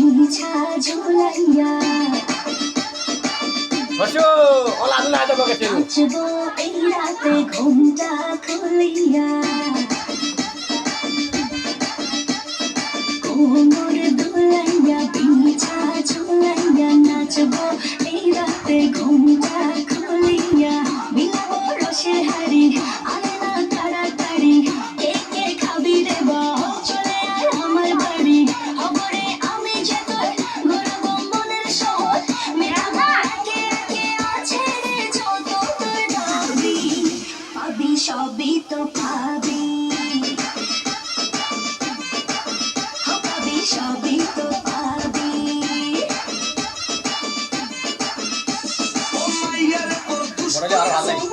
খুলিয়া বসো ওলা আদা বকে চেরু নাচবো এই রাতে ঘুমটা খুলিয়া। কোমর দুলাইয়া পিছা ঝুলাইয়া নাচবো এই রাতে ঘুমটা সবই তো পাবি আরও ভালো লাগে।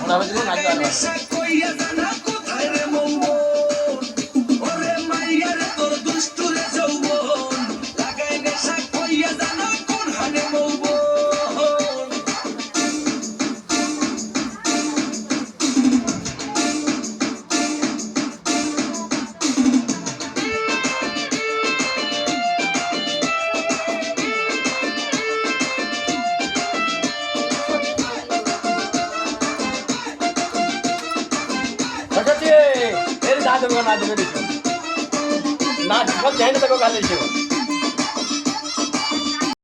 মনে হবে যে দেবো না দেবে দেখো না সব জানি না